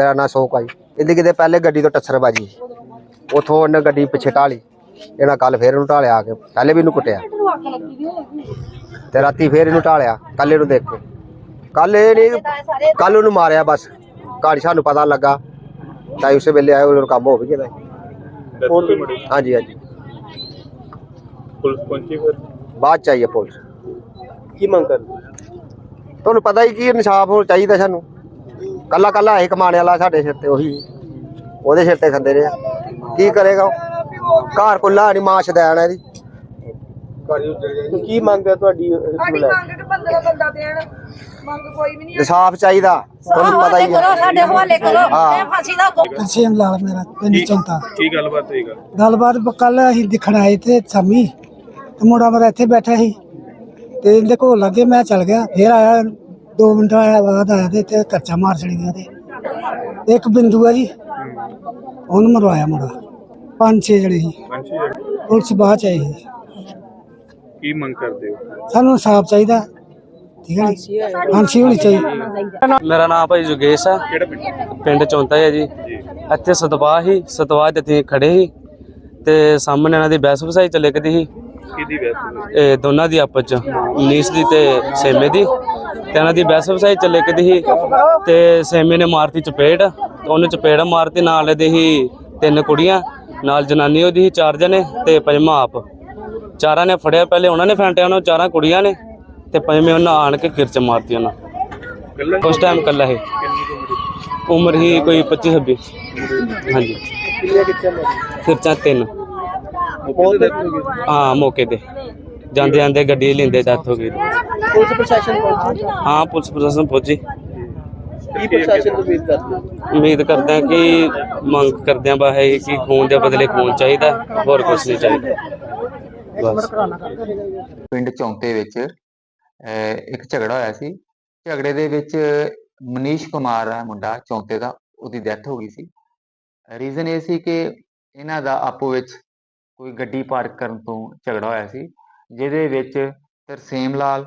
ਮੇਰਾ ਨਾਂ ਸੋਕ ਆ ਜੀ। ਇਹਦੀ ਕਿਤੇ ਪਹਿਲੇ ਗੱਡੀ ਤੋਂ ਟੱਸਰ ਬਾਜੀ ਉਥੋਂ ਉਹਨੇ ਗੱਡੀ ਪਿੱਛੇ ਢਾਲੀ। ਇਹਨਾਂ ਕੱਲ ਫੇਰ ਇਹਨੂੰ ਢਾਲਿਆ ਆ ਕੇ। ਪਹਿਲੇ ਵੀ ਇਹਨੂੰ ਕੁੱਟਿਆ। ਤੇ ਰਾਤੀ ਫੇਰ ਇਹਨੂੰ ਢਾਲਿਆ। ਕੱਲ ਇਹਨੂੰ ਦੇਖੋ। ਕੱਲ ਇਹ ਨਹੀਂ ਕੱਲ ਉਹਨੂੰ ਮਾਰਿਆ ਬਸ। ਘਾੜੀ ਸਾਨੂੰ ਪਤਾ ਲੱਗਾ। ਤਾਂ ਉਸੇ ਵੇਲੇ ਆਏ ਉਹਨੂੰ ਕੰਮ ਹੋ ਵੀ ਗਿਆ। ਹਾਂਜੀ ਹਾਂਜੀ। ਪੁਲਿਸ ਪਹੁੰਚੀ ਫਿਰ? ਬਾਅਦ ਚ ਆਈ ਹੈ ਪੁਲਿਸ। ਕੀ ਮੰਗ ਕਰ ਤੁਹਾਨੂੰ ਪਤਾ ਹੀ ਕੀ ਇਨਸਾਫ ਹੋ ਚਾਹੀਦਾ ਸਾਨੂੰ। ਕੱਲਾ ਕੱਲਾ ਇਹ ਕਮਾਣੇ ਵਾਲਾ ਸਾਡੇ ਸਿਰ ਤੇ ਉਹੀ ਉਹਦੇ ਸਿਰ ਤੇ ਖੰਦੇ ਰਿਹਾ। ਕੀ ਕਰੇਗਾ ਉਹ? ਘਰ ਕੁੱਲਾ ਨਹੀਂ ਮਾਂ ਸ਼ਦੈਣ ਹੈ ਇਹਦੀ। ਕੀ ਮੰਗ ਹੈ ਤੁਹਾਡੀ ਇਸ ਨੂੰ ਸਾਡੀ ਲੈ? ਕੇ? ਮੰਗ ਕਿ ਬੰਦੇ ਦਾ ਬੰਦਾ ਦੇਣ। ਮੰਗ ਕੋਈ ਵੀ ਨਹੀਂ ਇਨਸਾਫ ਚਾਹੀਦਾ ਤੁਹਾਨੂੰ ਪਤਾ ਹੀ ਕਰੋ ਹੈ ਸਾਡੇ ਹਵਾਲੇ ਕਰੋ। ਹਾਂ। ਇਹ ਫਾਂਸੀ ਦਾ ਹੁਕਮ ਸੇਮ ਲਾਲ ਮੇਰਾ ਪਿੰਡ ਚੌਂਤਾ। ਕੀ ਗੱਲਬਾਤ ਹੋਈ ਗੱਲ। ਗੱਲਬਾਤ ਕੱਲ ਅਸੀਂ ਦਿਖਣ ਆਏ ਤੇ ਸ਼ਾਮੀ ਤੇ ਮੁੰਡਾ ਮੇਰਾ ਇੱਥੇ ਬੈਠਾ ਸੀ। ਤੇ ਇਹਦੇ ਕੋਲ ਲੱਗੇ ਮੈਂ ਚੱਲ ਗਿਆ ਫੇਰ ਆਇਆ 2 ਮਿੰਟ ਆਇਆ ਬਾਅਦ ਆਇਆ ਤੇ ਇੱਥੇ ਕਰਚਾ ਮਾਰ ਛੜੀ ਗਿਆ ਤੇ। ਇੱਕ ਬਿੰਦੂ ਆ ਜੀ। ਉਹਨੂੰ ਮਰਵਾਇਆ ਮੁੰਡਾ। ਪੰਜ ਛੇ ਜਣੇ ਸੀ। ਪੰਛੀ ਪੁਲਿਸ ਬਾਅਦ ਚ ਆਈ ਸੀ। ਕੀ ਮੰਗ ਕਰਦੇ ਹੋ? ਸਾਨੂੰ ਇਨਸਾਫ ਚਾਹੀਦਾ। ਠੀਕ ਹੈ ਜੀ। ਫਾਂਸੀ ਹੋਣੀ ਚਾਹੀਦੀ। ਮੇਰਾ ਨਾਮ ਭਾਈ ਜੋਗੇਸ਼ ਆ। ਕਿਹੜਾ ਪਿੰਡ? ਪਿੰਡ ਚੌਂਤਾ ਹੈ ਜੀ। ਇੱਥੇ ਸਤਵਾਹ ਹੀ ਸਤਵਾਹ ਤੇ ਅਸੀਂ ਖੜੇ ਸੀ। ਤੇ ਸਾਹਮਣੇ ਇਹਨਾਂ ਦੀ ਬਹਿਸ ਵਸਾਈ ਚੱਲੇ ਕਦੀ ਸੀ। ਕਿਹਦੀ ਵੈਸ ਇਹ ਦੋਨਾਂ ਦੀ ਆਪਸ ਚ। ਨੀਸ ਦੀ ਤੇ ਸੇਮੇ ਦੀ। ਦੀ ਬਹਿਸ ਵਸਾਈ ਚੱਲੇ ਕਦੀ ਸੀ ਤੇ ਸੇਮੇ ਨੇ ਮਾਰਤੀ ਚਪੇੜ ਉਹਨੇ ਚਪੇੜ ਮਾਰਤੀ ਨਾਲ ਇਹਦੇ ਹੀ ਤਿੰਨ ਕੁੜੀਆਂ ਨਾਲ ਜਨਾਨੀ ਉਹਦੀ ਸੀ ਚਾਰ ਜਣੇ ਤੇ ਪੰਜਵਾਂ ਆਪ। ਚਾਰਾਂ ਨੇ ਫੜਿਆ ਪਹਿਲੇ ਉਹਨਾਂ ਨੇ ਫੈਂਟਿਆ ਉਹਨਾਂ ਚਾਰਾਂ ਕੁੜੀਆਂ ਨੇ ਤੇ ਪੰਜਵੇਂ ਉਹਨਾਂ ਆਣ ਕੇ ਕਿਰਚ ਮਾਰਤੀ ਉਹਨਾਂ। ਉਸ ਟਾਈਮ ਕੱਲਾ ਹੈ ਉਮਰ ਹੀ ਕੋਈ 25 26 ਹਾਂਜੀ। ਖਿਰਚਾਂ ਤਿੰਨ। ਦੇਖੋਗੇ ਹਾਂ ਮੌਕੇ ਤੇ। ਜਾਂਦੇ ਜਾਂਦੇ ਗੱਡੀ ਲੈਂਦੇ ਡੈਥ ਹੋ ਗਈ। ਪੁਲਿਸ ਪ੍ਰਸ਼ਾਸਨ ਪਹੁੰਚੀ? ਹਾਂ ਪੁਲਿਸ ਪ੍ਰਸ਼ਾਸਨ ਪਹੁੰਚੀ। ਕੀ ਪ੍ਰਸ਼ਾਸਨ ਤੋਂ ਉਮੀਦ ਕਰਦੇ ਹੋ? ਉਮੀਦ ਕਰਦੇ ਹਾਂ ਕਿ ਮੰਗ ਕਰਦੇ ਹਾਂ ਬਾ ਹੈ ਕਿ ਖੂਨ ਦੇ ਬਦਲੇ ਖੂਨ ਚਾਹੀਦਾ ਹੋਰ ਕੁਝ ਨਹੀਂ ਚਾਹੀਦਾ। ਬਸ। ਪਿੰਡ ਚੌਂਤੇ ਵਿੱਚ ਅਹ, ਇੱਕ ਝਗੜਾ ਹੋਇਆ ਸੀ। ਝਗੜੇ ਦੇ ਵਿੱਚ ਮਨੀਸ਼ ਕੁਮਾਰ ਆ ਮੁੰਡਾ ਚੌਂਤੇ ਦਾ ਉਹਦੀ ਡੈਥ ਹੋ ਗਈ ਸੀ। ਰੀਜ਼ਨ ਇਹ ਸੀ ਕਿ ਇਹਨਾਂ ਦਾ ਆਪੋ ਵਿੱਚ ਕੋਈ ਗੱਡੀ ਪਾਰਕ ਕਰਨ ਤੋਂ ਝਗੜਾ ਹੋਇਆ ਸੀ ਜਿਹਦੇ ਵਿੱਚ ਤਰਸੇਮ ਲਾਲ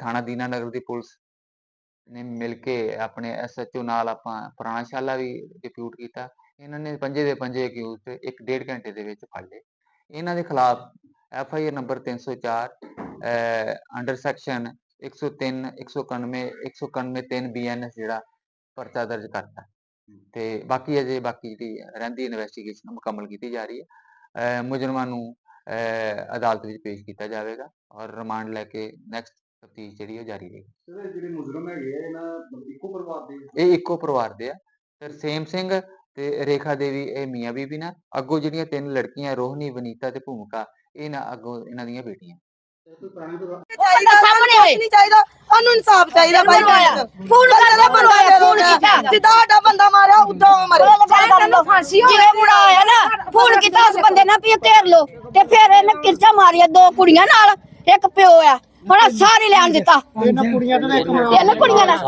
ਥਾਣਾ ਦੀਨਾਨਗਰ ਦੀ ਪੁਲਿਸ ਨੇ ਮਿਲ ਕੇ ਆਪਣੇ ਐਸਐਚਓ ਨਾਲ ਆਪਾਂ ਪੁਰਾਣਾ ਵੀ ਡਿਪਿਊਟ ਕੀਤਾ। ਇਹਨਾਂ ਨੇ ਪੰਜੇ ਦੇ ਪੰਜੇ ਅਕਿਊਜ਼ ਤੇ ਇੱਕ ਡੇਢ ਘੰਟੇ ਦੇ ਵਿੱਚ ਫੜ ਲਏ। ਇਹਨਾਂ ਦੇ ਖਿਲਾਫ F I R number 304 under section 103 191 191 3 BNS ਜਿਹੜਾ ਪਰਚਾ ਦਰਜ ਕਰਤਾ। ਤੇ ਬਾਕੀ ਅਜੇ ਬਾਕੀ ਜਿਹੜੀ ਰਹਿੰਦੀ ਇਨਵੈਸਟੀਗੇਸ਼ਨ ਮੁਕੰਮਲ ਕੀਤੀ ਜਾ ਰਹੀ ਹੈ। ਅਹ, ਮੁਜਰਮਾਂ ਨੂੰ, ਅਹ, ਅਦਾਲਤ ਵਿੱਚ ਪੇਸ਼ ਕੀਤਾ ਜਾਵੇਗਾ ਔਰ ਰਿਮਾਂਡ ਲੈ ਕੇ ਨੈਕਸਟ ਤਫਤੀਸ਼ ਜਿਹੜੀ ਉਹ ਜਾਰੀ ਰਹੇਗੀ। ਜਿਹੜੇ ਮੁਜਰਮ ਹੈਗੇ ਆ ਇਹਨਾਂ ਮਤਲਬ ਇੱਕੋ ਪਰਿਵਾਰ ਦੇ ਇਹ ਇੱਕੋ ਪਰਿਵਾਰ ਦੇ ਆ। ਤਰਸੇਮ ਸਿੰਘ ਤੇ ਰੇਖਾ ਦੇਵੀ ਇਹ ਮੀਆਂ ਬੀਬੀ ਨਾ ਅੱਗੋਂ ਜਿਹੜੀਆਂ ਤਿੰਨ ਲੜਕੀਆਂ ਰੋਹਨੀ ਵਨੀਤਾ ਤੇ ਭੂਮਿਕਾ ਇਹ ਨਾ ਅੱਗੋਂ ਇਹਨਾਂ ਦੀਆਂ ਬੇਟੀਆਂ। ਕੋਈ ਪੁਰਾਣੀ ਪਰਿਵਾਰ ਚਾਹੀਦਾ ਸਾਹਮਣੇ ਹੋਏ। ਨਹੀਂ ਚਾਹੀਦਾ। ਸਾਨੂੰ ਇਨਸਾਫ ਚਾਹੀਦਾ ਭਾਈ ਫੋਨ ਕਰ ਦਾ ਬੰਦਾ ਫੋਨ ਕੀਤਾ ਜਿੱਦਾਂ ਸਾਡਾ ਬੰਦਾ ਮਾਰਿਆ ਉਦਾਂ ਉਹ ਮਰੇ। ਤੈਨੂੰ ਫਾਂਸੀ ਹੋ ਜਿਵੇਂ ਮੁੰਡਾ ਆਇਆ ਨਾ ਫੋਨ ਕੀਤਾ ਉਸ ਬੰਦੇ ਨਾਲ ਵੀ ਇਹ ਘੇਰ ਲੋ ਤੇ ਫਿਰ ਇਹਨੇ ਕਿਰਚਾ ਮਾਰੀਆ ਦੋ ਕੁੜੀਆਂ ਨਾਲ। ਇੱਕ ਪਿਓ ਆ। ਹੁਣ ਸਾਰੇ ਲੈਣ ਦਿੱਤਾ। ਇਹਨਾਂ ਕੁੜੀਆਂ ਤੋਂ ਇੱਕ ਤਿੰਨ ਕੁੜੀਆਂ ਨਾਲ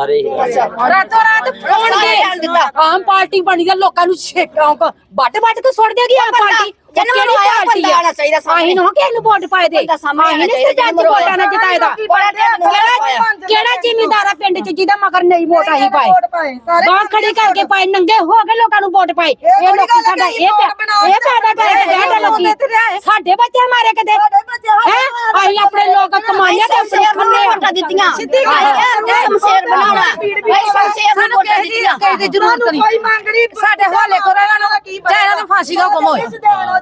ਰਾਤੋਂ ਰਾਤ ਫੋਨ ਲੈਣ ਦਿੱਤਾ ਆਮ ਪਾਰਟੀ ਬਣੀ ਆ ਲੋਕਾਂ ਨੂੰ ਛੇਕਾਂ ਵੱਡ ਵੱਡ ਕੇ ਸੁੱਟ ਦੇਗੀ ਆਮ ਪਾਰਟੀ। ਜਿਹਨੂੰ ਕਿਹੜੀ ਆਇਆ ਪਾਰਟੀ ਬੰਦਾ ਆ ਆਉਣਾ ਚਾਹੀਦਾ ਸਾਹਮਣੇ। ਅਸੀਂ ਨਾ ਕਿ ਇਹਨੂੰ ਵੋਟ ਪਾਏ ਦੇ ਬੰਦਾ ਸਾਹਮਣੇ ਅਸੀਂ ਨਹੀਂ ਆਉਣਾ ਸਰਪੰਚ ਚਾਹੀਦਾ, ਵੋਟਾਂ ਨਾਲ ਜਿਤਾਏਦਾ ਕਿਹੜਾ ਕਿਹੜਾ ਜ਼ਿਮੀਂਦਾਰ ਆ ਪਿੰਡ 'ਚ ਜਿਹਦਾ ਮਗਰ ਨਹੀਂ ਵੋਟ ਅਸੀਂ ਪਾਏ ਵੋਟ ਪਾਏ ਸਾਰੇ ਬਾਹ ਖੜੀ ਕਰਕੇ ਪਾਏ ਨੰਗੇ ਹੋ ਕੇ ਲੋਕਾਂ ਨੂੰ ਵੋਟ ਪਾਏ ਇਹ ਥੋੜ੍ਹੀ ਲੋਕੀ ਗੱਲ ਸਾਡਾ ਹੈਗੀ, ਇਹ ਵੋਟ ਬਣਾਓ, ਪਿਆ- ਇਹ ਪੈਦਾ ਕਰਕੇ ਬੈਠੇ ਲੋਕੀ ਸਾਡੇ ਬੱਚੇ ਮਾਰੇ ਕਿਤੇ ਹੈ ਅਸੀਂ ਆਪਣੇ ਲੋਕ ਕਮਾਈਆਂ ਦੇ ਸ਼ਮਸ਼ੇਰ ਸਿਰ ਨੂੰ ਖੰਨੇ ਵੋਟਾਂ ਦਿੱਤੀਆਂ ਸਿੱਧੀ ਗੱਲ ਆਹ, ਹੈ। ਸ਼ਮਸ਼ੇਰ ਬਣਾਉਣਾ ਭਾਈ ਸ਼ਮਸ਼ੇਰ ਨੂੰ ਵੋਟਾਂ ਦਿੱਤੀਆਂ ਕਿਸੇ ਦੀ ਜ਼ਰੂਰਤ ਨਹੀਂ ਕੋਈ ਮੰਗ ਨਹੀਂ ਸਾਡੇ ਹਵਾਲੇ ਕਰੋ ਇਹਨਾਂ ਨੂੰ ਕੀ ਚਾਹੇ ਇਹਨਾਂ ਨੂੰ ਫਾਂਸੀ ਦਾ ਹੁਕਮ ਹੋਏ ਹੋਏ